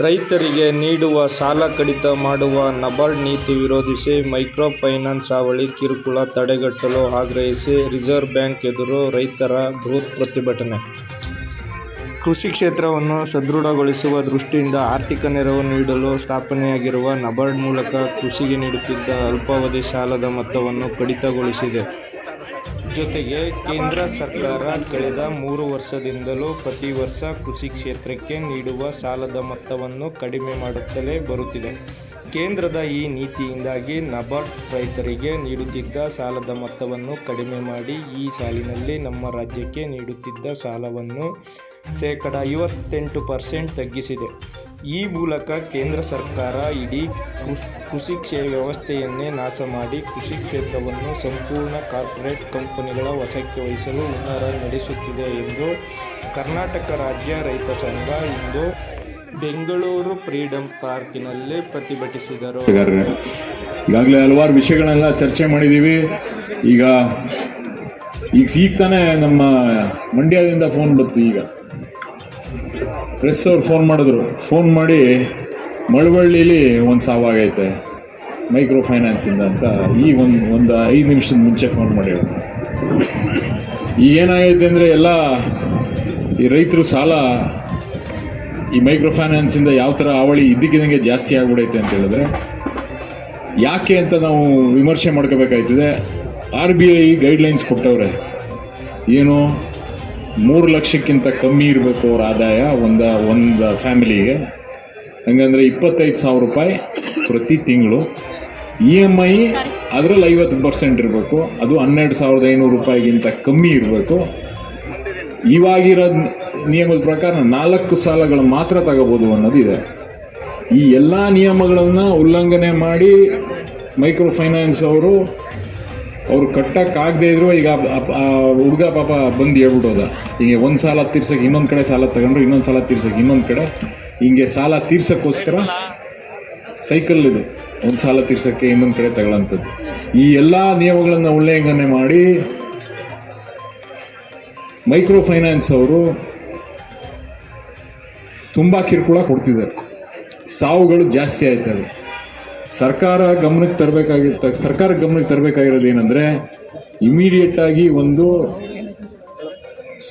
ರೈತರಿಗೆ ನೀಡುವ ಸಾಲ ಕಡಿತ ಮಾಡುವ ನಬಾರ್ಡ್ ನೀತಿ ವಿರೋಧಿಸಿ ಮೈಕ್ರೋ ಫೈನಾನ್ಸ್ ಹಾವಳಿ ಕಿರುಕುಳ ತಡೆಗಟ್ಟಲು ಆಗ್ರಹಿಸಿ ರಿಸರ್ವ್ ಬ್ಯಾಂಕ್ ಎದುರು ರೈತರ ಬೃಹತ್ ಪ್ರತಿಭಟನೆ. ಕೃಷಿ ಕ್ಷೇತ್ರವನ್ನು ಸದೃಢಗೊಳಿಸುವ ದೃಷ್ಟಿಯಿಂದ ಆರ್ಥಿಕ ನೆರವು ನೀಡಲು ಸ್ಥಾಪನೆಯಾಗಿರುವ ನಬಾರ್ಡ್ ಮೂಲಕ ಕೃಷಿಗೆ ನೀಡುತ್ತಿದ್ದ ಅಲ್ಪಾವಧಿ ಸಾಲದ ಮೊತ್ತವನ್ನು ಕಡಿತಗೊಳಿಸಿದೆ. ಜೊತೆಗೆ ಕೇಂದ್ರ ಸರ್ಕಾರ ಕಳೆದ ಮೂರು ವರ್ಷದಿಂದಲೂ ಪ್ರತಿ ವರ್ಷ ಕೃಷಿ ಕ್ಷೇತ್ರಕ್ಕೆ ನೀಡುವ ಸಾಲದ ಮೊತ್ತವನ್ನು ಕಡಿಮೆ ಮಾಡುತ್ತಲೇ ಬರುತ್ತಿದೆ. ಕೇಂದ್ರದ ಈ ನೀತಿಯಿಂದಾಗಿ ನಬಾರ್ಡ್ ರೈತರಿಗೆ ನೀಡುತ್ತಿದ್ದ ಸಾಲದ ಮೊತ್ತವನ್ನು ಕಡಿಮೆ ಮಾಡಿ ಈ ಸಾಲಿನಲ್ಲಿ ನಮ್ಮ ರಾಜ್ಯಕ್ಕೆ ನೀಡುತ್ತಿದ್ದ ಸಾಲವನ್ನು ಶೇಕಡ ಐವತ್ತೆಂಟು ಪರ್ಸೆಂಟ್ ತಗ್ಗಿಸಿದೆ. ಈ ಮೂಲಕ ಕೇಂದ್ರ ಸರ್ಕಾರ ಇಡೀ ಕೃಷ್- ಕೃಷಿ ಕ್ಷೇ, ವ್ಯವಸ್ಥೆಯನ್ನೇ ನಾಶ ಮಾಡಿ ಕೃಷಿ ಕ್ಷೇತ್ರವನ್ನು ಸಂಪೂರ್ಣ ಕಾರ್ಪೊರೇಟ್ ಕಂಪನಿಗಳ ವಶಕ್ಕೆ ವಹಿಸಲು ಹುನ್ನಾರ ನಡೆಸುತ್ತಿದೆ ಎಂದು ಕರ್ನಾಟಕ ರಾಜ್ಯ ರೈತ ಸಂಘ ಇಂದು ಬೆಂಗಳೂರು ಫ್ರೀಡಂ ಪಾರ್ಕಿನಲ್ಲಿ ಪ್ರತಿಭಟಿಸಿದರು. ಈಗಾಗಲೇ ಹಲವಾರು ವಿಷಯಗಳೆಲ್ಲ ಚರ್ಚೆ ಮಾಡಿದ್ದೀವಿ. ಈಗ ಈಗ ಈಗ ತಾನೇ ನಮ್ಮ ಮಂಡ್ಯದಿಂದ ಫೋನ್ ಬಂತು ಈಗ. ಪ್ರೆಸ್ ಅವ್ರು ಫೋನ್ ಮಾಡಿದ್ರು. ಫೋನ್ ಮಾಡಿ, ಮಳವಳ್ಳಿಲಿ ಒಂದು ಸಾವಾಗೈತೆ ಮೈಕ್ರೋ ಫೈನಾನ್ಸಿಂದ ಅಂತ ಈ ಒಂದು ಒಂದು ಐದು ನಿಮಿಷದ ಮುಂಚೆ ಫೋನ್ ಮಾಡಿ ಹೇಳಿದ್ರು. ಈಗ ಏನಾಗೈತೆ ಅಂದರೆ ಎಲ್ಲ ಈ ರೈತರು ಸಾಲ ಈ ಮೈಕ್ರೋ ಫೈನಾನ್ಸಿಂದ ಯಾವ ಥರ ಅವಳಿ ಇದ್ದಕ್ಕಿದ್ದಂಗೆ ಜಾಸ್ತಿ ಆಗ್ಬಿಡೈತೆ ಅಂತ ಹೇಳಿದ್ರೆ, ಯಾಕೆ ಅಂತ ನಾವು ವಿಮರ್ಶೆ ಮಾಡ್ಕೋಬೇಕಾಯ್ತದೆ. ಆರ್ ಬಿ ಐ ಗೈಡ್ಲೈನ್ಸ್ ಕೊಟ್ಟವ್ರೆ. ಏನು? ಮೂರು ಲಕ್ಷಕ್ಕಿಂತ ಕಮ್ಮಿ ಇರಬೇಕು ಅವ್ರ ಆದಾಯ ಒಂದು ಒಂದು ಫ್ಯಾಮಿಲಿಗೆ. ಹಂಗಂದ್ರೆ ಇಪ್ಪತ್ತೈದು ಸಾವಿರ ರೂಪಾಯಿ ಪ್ರತಿ ತಿಂಗಳು. ಇ ಎಂ ಐ ಅದರಲ್ಲಿ ಐವತ್ತು ಪರ್ಸೆಂಟ್ ಇರಬೇಕು. ಅದು ಹನ್ನೆರಡು ಸಾವಿರದ ಐನೂರು ರೂಪಾಯಿಗಿಂತ ಕಮ್ಮಿ ಇರಬೇಕು. ಇವಾಗಿರೋ ನಿಯಮದ ಪ್ರಕಾರ ನಾಲ್ಕು ಸಾಲಗಳು ಮಾತ್ರ ತಗೋಬೋದು ಅನ್ನೋದಿದೆ. ಈ ಎಲ್ಲ ನಿಯಮಗಳನ್ನು ಉಲ್ಲಂಘನೆ ಮಾಡಿ ಮೈಕ್ರೋ ಫೈನಾನ್ಸ್ ಅವರು ಅವ್ರು ಕಟ್ಟಕ್ಕಾಗದೇ ಇದ್ರು, ಈಗ ಹುಡುಗ ಪಾಪ ಬಂದು ಹೇಳ್ಬಿಟ್ಟೋದ. ಹಿಂಗೆ ಒಂದು ಸಾಲ ತೀರ್ಸಕ್ಕೆ ಇನ್ನೊಂದು ಕಡೆ ಸಾಲ ತಗೊಂಡ್ರು, ಇನ್ನೊಂದು ಸಾಲ ತೀರ್ಸಕ್ಕೆ ಇನ್ನೊಂದು ಕಡೆ. ಹಿಂಗೆ ಸಾಲ ತೀರ್ಸೋಕ್ಕೋಸ್ಕರ ಸೈಕಲ್ ಇದು. ಒಂದು ಸಾಲ ತೀರ್ಸಕ್ಕೆ ಇನ್ನೊಂದು ಕಡೆ ತಗೊಳ್ಳೋಂಥದ್ದು. ಈ ಎಲ್ಲ ನಿಯಮಗಳನ್ನು ಉಲ್ಲಂಘನೆ ಮಾಡಿ ಮೈಕ್ರೋ ಫೈನಾನ್ಸ್ ಅವರು ತುಂಬ ಕಿರುಕುಳ ಕೊಡ್ತಿದ್ದಾರೆ. ಸಾವುಗಳು ಜಾಸ್ತಿ ಆಯ್ತವೆ. ಸರ್ಕಾರ ಗಮನಕ್ಕೆ ತರಬೇಕಾಗಿರ್ತ ಸರ್ಕಾರ ಗಮನಕ್ಕೆ ತರಬೇಕಾಗಿರೋದು ಏನಂದರೆ ಇಮಿಡಿಯೇಟಾಗಿ ಒಂದು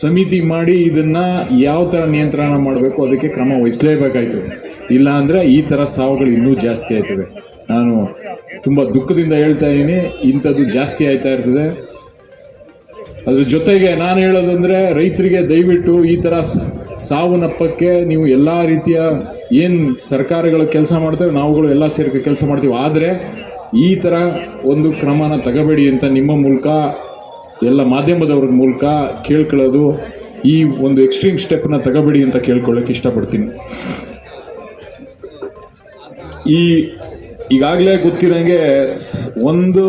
ಸಮಿತಿ ಮಾಡಿ ಇದನ್ನು ಯಾವ ಥರ ನಿಯಂತ್ರಣ ಮಾಡಬೇಕು ಅದಕ್ಕೆ ಕ್ರಮ ವಹಿಸಲೇಬೇಕಾಯ್ತು ಇಲ್ಲ ಅಂದರೆ ಈ ಥರ ಸಾವುಗಳು ಇನ್ನೂ ಜಾಸ್ತಿ ಆಯ್ತವೆ ನಾನು ತುಂಬ ದುಃಖದಿಂದ ಹೇಳ್ತಾ ಇದ್ದೀನಿ, ಇಂಥದ್ದು ಜಾಸ್ತಿ ಆಯ್ತಾ ಇರ್ತದೆ. ಅದ್ರ ಜೊತೆಗೆ ನಾನು ಹೇಳೋದಂದರೆ ರೈತರಿಗೆ ದಯವಿಟ್ಟು ಈ ಥರ ಸಾವು ನಪ್ಪಕ್ಕೆ ನೀವು ಎಲ್ಲ ರೀತಿಯ ಏನು ಸರ್ಕಾರಗಳು ಕೆಲಸ ಮಾಡ್ತೇವೆ, ನಾವುಗಳು ಎಲ್ಲ ಸೇರಿ ಕೆಲಸ ಮಾಡ್ತೀವಿ. ಆದರೆ ಈ ಥರ ಒಂದು ಕ್ರಮನ ತಗೋಬೇಡಿ ಅಂತ ನಿಮ್ಮ ಮೂಲಕ, ಎಲ್ಲ ಮಾಧ್ಯಮದವ್ರ ಮೂಲಕ ಕೇಳ್ಕೊಳ್ಳೋದು ಈ ಒಂದು ಎಕ್ಸ್ಟ್ರೀಮ್ ಸ್ಟೆಪ್ನ ತಗಬೇಡಿ ಅಂತ ಕೇಳ್ಕೊಳ್ಳೋಕೆ ಇಷ್ಟಪಡ್ತೀನಿ. ಈ ಈಗಾಗಲೇ ಗೊತ್ತಿರೋಂಗೆ ಒಂದು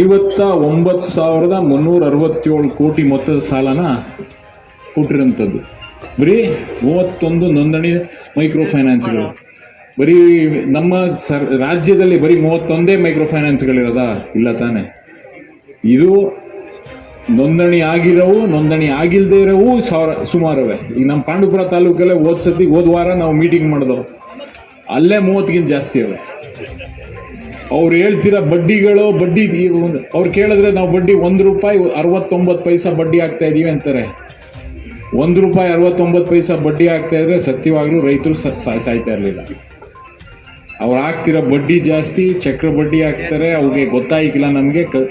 ಐವತ್ತ ಒಂಬತ್ತು ಸಾವಿರದ ಮುನ್ನೂರ ಅರವತ್ತೇಳು ಕೋಟಿ ಮೊತ್ತದ ಸಾಲನ ಕೊಟ್ಟಿರೋಂಥದ್ದು. ಬರೀ ಮೂವತ್ತೊಂದು ನೋಂದಣಿ ಮೈಕ್ರೋ ಫೈನಾನ್ಸ್ಗಳು ಬರೀ ನಮ್ಮ ಸರ್, ರಾಜ್ಯದಲ್ಲಿ ಬರೀ ಮೂವತ್ತೊಂದೇ ಮೈಕ್ರೋ ಫೈನಾನ್ಸ್ಗಳಿರೋದಾ ಇಲ್ಲ ತಾನೆ. ಇದು ನೋಂದಣಿ ಆಗಿರೋವು, ನೋಂದಣಿ ಆಗಿಲ್ಲದೆ ಇರೋವು ಸಾವಿರ, ಸುಮಾರವೇ. ಈಗ ನಮ್ಮ ಪಾಂಡುಪುರ ತಾಲೂಕಲ್ಲೇ ಹೋದ ಸತಿ, ಹೋದ ವಾರ ನಾವು ಮೀಟಿಂಗ್ ಮಾಡಿದವು ಅಲ್ಲೇ ಮೂವತ್ತಿಗಿಂತ ಜಾಸ್ತಿ ಅವೆ. ಅವ್ರು ಹೇಳ್ತಿರೋ ಬಡ್ಡಿಗಳು, ಬಡ್ಡಿ ಅವ್ರು ಕೇಳಿದ್ರೆ ನಾವು ಬಡ್ಡಿ ಒಂದು ರೂಪಾಯಿ ಅರವತ್ತೊಂಬತ್ತು ಪೈಸಾ ಬಡ್ಡಿ ಆಗ್ತಾ ಇದೀವಿ ಅಂತಾರೆ. ಒಂದು ರೂಪಾಯಿ ಅರವತ್ತೊಂಬತ್ತು ಪೈಸಾ ಬಡ್ಡಿ ಆಗ್ತಾ ಇದ್ರೆ ಸತ್ಯವಾಗ್ಲೂ ರೈತರು ಸಾಯ್ತಾ ಇರಲಿಲ್ಲ. ಅವ್ರು ಹಾಕ್ತಿರೋ ಬಡ್ಡಿ ಜಾಸ್ತಿ, ಚಕ್ರ ಬಡ್ಡಿ ಹಾಕ್ತಾರೆ, ಅವ್ರಿಗೆ ಗೊತ್ತಾಯ್ಕಿಲ್ಲ ನಮಗೆ. ಕ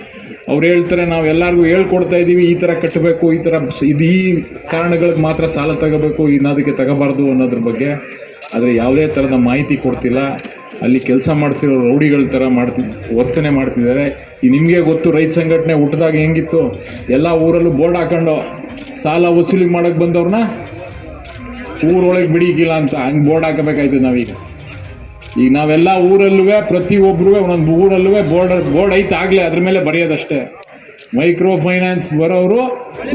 ಅವ್ರು ಹೇಳ್ತಾರೆ, ನಾವು ಎಲ್ಲರಿಗೂ ಹೇಳ್ಕೊಡ್ತಾ ಇದ್ದೀವಿ ಈ ಥರ ಕಟ್ಟಬೇಕು ಈ ಥರ ಇದು ಈ ಕಾರಣಗಳಿಗೆ ಮಾತ್ರ ಸಾಲ ತಗೋಬೇಕು, ಇನ್ನೋದಕ್ಕೆ ತಗೋಬಾರ್ದು ಅನ್ನೋದ್ರ ಬಗ್ಗೆ ಆದರೆ ಯಾವುದೇ ಥರದ ಮಾಹಿತಿ ಕೊಡ್ತಿಲ್ಲ. ಅಲ್ಲಿ ಕೆಲಸ ಮಾಡ್ತಿರೋ ರೌಡಿಗಳ ಥರ ಮಾಡ್ತಿ ವರ್ತನೆ ಮಾಡ್ತಿದ್ದಾರೆ. ಈ ನಿಮಗೆ ಗೊತ್ತು, ರೈತ ಸಂಘಟನೆ ಹುಟ್ಟಿದಾಗ ಹೆಂಗಿತ್ತು? ಎಲ್ಲ ಊರಲ್ಲೂ ಬೋರ್ಡ್ ಹಾಕೊಂಡು ಸಾಲ ವಸೂಲಿ ಮಾಡೋಕೆ ಬಂದವ್ರನ್ನ ಊರೊಳಗೆ ಬಿಡಿಗಿಲ್ಲ ಅಂತ ಹಂಗೆ ಬೋರ್ಡ್ ಹಾಕಬೇಕಾಯ್ತದೆ ನಾವೀಗ. ಈಗ ನಾವೆಲ್ಲ ಊರಲ್ಲೂ ಪ್ರತಿಯೊಬ್ಬರೂ ಒಂದೊಂದು ಊರಲ್ಲೂ ಬೋರ್ಡ್ ಬೋರ್ಡ್ ಐತೆ ಆಗಲೇ ಅದ್ರ ಮೇಲೆ ಬರೆಯೋದಷ್ಟೇ. ಮೈಕ್ರೋ ಫೈನಾನ್ಸ್ ಬರೋರು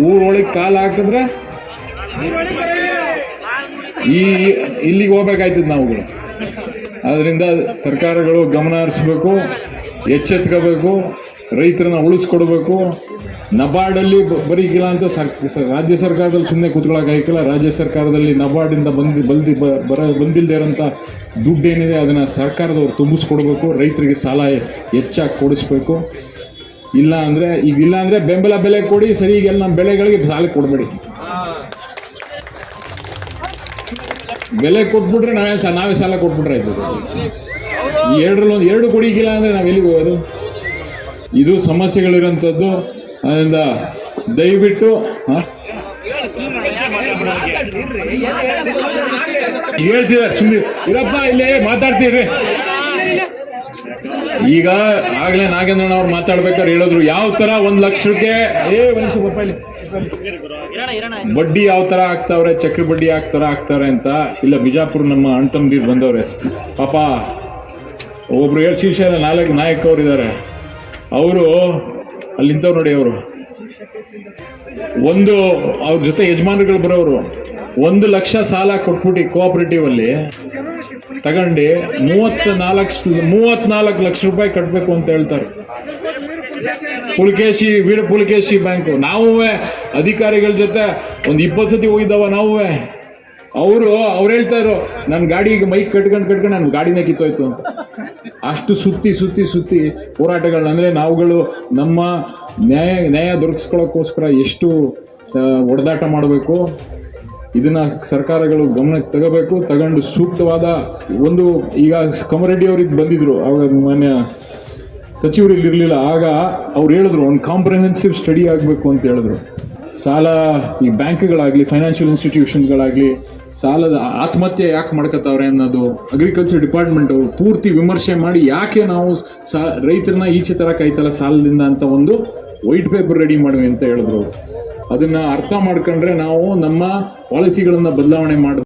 ಊರೊಳಗೆ ಕಾಲು ಹಾಕಿದ್ರೆ ಈ ಇಲ್ಲಿಗೆ ಹೋಗ್ಬೇಕಾಯ್ತದ ನಾವುಗಳು. ಅದರಿಂದ ಸರ್ಕಾರಗಳು ಗಮನ ಹರಿಸ್ಬೇಕು, ಎಚ್ಚೆತ್ಕೋಬೇಕು. ರೈತರನ್ನ ಉಳಿಸ್ಕೊಡ್ಬೇಕು. ನಬಾರ್ಡಲ್ಲಿ ಬರೀಗಿಲ್ಲ ಅಂತ ರಾಜ್ಯ ಸರ್ಕಾರದಲ್ಲಿ ಸುಮ್ಮನೆ ಕೂತ್ಕೊಳ್ಳೋಕ್ಕಾಗಿಲ್ಲ ರಾಜ್ಯ ಸರ್ಕಾರದಲ್ಲಿ ನಬಾರ್ಡಿಂದ ಬಂದು ಬಲ್ದಿ ಬರ ಬಂದಿಲ್ಲದೆ ಇರೋಂಥ ದುಡ್ಡೇನಿದೆ ಅದನ್ನು ಸರ್ಕಾರದವ್ರು ತುಂಬಿಸ್ಕೊಡ್ಬೇಕು. ರೈತರಿಗೆ ಸಾಲ ಹೆಚ್ಚಾಗಿ ಕೊಡಿಸ್ಬೇಕು. ಇಲ್ಲ ಅಂದರೆ, ಈಗ ಇಲ್ಲ ಅಂದರೆ ಬೆಂಬಲ ಬೆಲೆ ಕೊಡಿ, ಸರಿ ಈಗೆಲ್ಲ ನಮ್ಮ ಬೆಳೆಗಳಿಗೆ ಸಾಲ ಕೊಡಬೇಡಿ. ಬೆಲೆ ಕೊಟ್ಬಿಟ್ರೆ ನಾವೇ ಸಹ ನಾವೇ ಸಾಲ ಕೊಟ್ಬಿಟ್ರೆ ಆಯ್ತು. ಈ ಎರಡರಲ್ಲಿ ಒಂದು ಎರಡು ಕೊಡಿಗಿಲ್ಲ ಅಂದರೆ ನಾವು ಎಲ್ಲಿಗೆ ಹೋಗೋದು? ಇದು ಸಮಸ್ಯೆಗಳಿರೋಂಥದ್ದು ಅದರಿಂದ ದಯವಿಟ್ಟು ಹೇಳ್ತಿದ್ದಾರೆ ಸುಮ್ಮನೆ ಇರಪ್ಪ ಇಲ್ಲೇ ಮಾತಾಡ್ತೀರಿ. ಈಗ ಆಗ್ಲೇ ನಾಗೇಂದ್ರಣ್ಣ ಅವ್ರು ಮಾತಾಡ್ಬೇಕಾದ್ರೆ ಹೇಳಿದ್ರು, ಯಾವ ತರ ಒಂದ್ ಲಕ್ಷಕ್ಕೆ ಏ. ಬಡ್ಡಿ ಯಾವ ತರ ಹಾಕ್ತಾವ್ರೆ, ಚಕ್ರ ಬಡ್ಡಿ ಯಾವ ತರ ಹಾಕ್ತಾರೆ ಅಂತ. ಇಲ್ಲ, ಬಿಜಾಪುರ ನಮ್ಮ ಅಣ್ಣ ತಮ್ಮದಿರು ಬಂದವ್ರೆ. ಪಾಪ, ಒಬ್ರು ಏಳು ಶೀರ್ಷ ನಾಲ್ಕು ನಾಯಕ ಅವ್ರು ಇದ್ದಾರೆ ಅವರು ಅಲ್ಲಿಂದವ್ರು ನೋಡಿ ಅವರು. ಒಂದು, ಅವ್ರ ಜೊತೆ ಯಜಮಾನರುಗಳು ಬರೋರು ಒಂದು ಲಕ್ಷ ಸಾಲ ಕೊಟ್ಬಿಟ್ಟು ಕೋಆಪರೇಟಿವ್ ಅಲ್ಲಿ ತಗೊಂಡು ಮೂವತ್ ನಾಲ್ಕು ಮೂವತ್ನಾಲ್ಕು ಲಕ್ಷ ರೂಪಾಯಿ ಕಟ್ಟಬೇಕು ಅಂತ ಹೇಳ್ತಾರೆ. ಪುಲಕೇಶಿ ವೀಡ ಪುಲಕೇಶಿ ಬ್ಯಾಂಕು. ನಾವು ಅಧಿಕಾರಿಗಳ ಜೊತೆ ಒಂದು ಇಪ್ಪತ್ತು ಸತಿ ಹೋಗಿದ್ದಾವ ನಾವು ಅವರು, ಅವ್ರು ಹೇಳ್ತಾರೆ ನನ್ನ ಗಾಡಿಗೆ ಮೈಕ್ ಕಟ್ಕೊಂಡು ಕಟ್ಕೊಂಡು ನನ್ನ ಗಾಡಿನೇ ಕಿತ್ತೋಯ್ತು ಅಂತ. ಅಷ್ಟು ಸುತ್ತಿ ಸುತ್ತಿ ಸುತ್ತಿ ಹೋರಾಟಗಳು, ಅಂದರೆ ನಾವುಗಳು ನಮ್ಮ ನ್ಯಾಯ ನ್ಯಾಯ ದೊರಕಿಸ್ಕೊಳ್ಳೋಕ್ಕೋಸ್ಕರ ಎಷ್ಟು ಒಡೆದಾಟ ಮಾಡಬೇಕು, ಇದನ್ನು ಸರ್ಕಾರಗಳು ಗಮನಕ್ಕೆ ತಗೋಬೇಕು, ತಗೊಂಡು ಸೂಕ್ತವಾದ ಒಂದು, ಈಗ ಕಮರೆಡ್ಡಿ ಅವ್ರಿಗೆ ಬಂದಿದ್ರು, ಅವಾಗ ಮಾನ್ಯ ಸಚಿವರು ಇಲ್ಲಿರಲಿಲ್ಲ ಆಗ ಅವ್ರು ಹೇಳಿದ್ರು, ಒಂದು ಕಾಂಪ್ರಹೆನ್ಸಿವ್ ಸ್ಟಡಿ ಆಗಬೇಕು ಅಂತ ಹೇಳಿದ್ರು. ಸಾಲ ಈ ಬ್ಯಾಂಕ್ಗಳಾಗಲಿ ಫೈನಾನ್ಷಿಯಲ್ ಇನ್ಸ್ಟಿಟ್ಯೂಷನ್ಗಳಾಗಲಿ ಸಾಲದ ಆತ್ಮಹತ್ಯೆ ಯಾಕೆ ಮಾಡ್ಕೋತಾವ್ರೆ ಅನ್ನೋದು ಅಗ್ರಿಕಲ್ಚರ್ ಡಿಪಾರ್ಟ್ಮೆಂಟ್ ಅವರು ಪೂರ್ತಿ ವಿಮರ್ಶೆ ಮಾಡಿ ಯಾಕೆ ನಾವು ಸಾ, ರೈತರನ್ನ ಈಚೆ ತರಕಾಯ್ತಲ್ಲ ಸಾಲದಿಂದ ಅಂತ ಒಂದು ವೈಟ್ ಪೇಪರ್ ರೆಡಿ ಮಾಡುವೆ ಅಂತ ಹೇಳಿದ್ರು. ಅದನ್ನ ಅರ್ಥ ಮಾಡ್ಕೊಂಡ್ರೆ ನಾವು ನಮ್ಮ ಪಾಲಿಸಿಗಳನ್ನ ಬದಲಾವಣೆ ಮಾಡ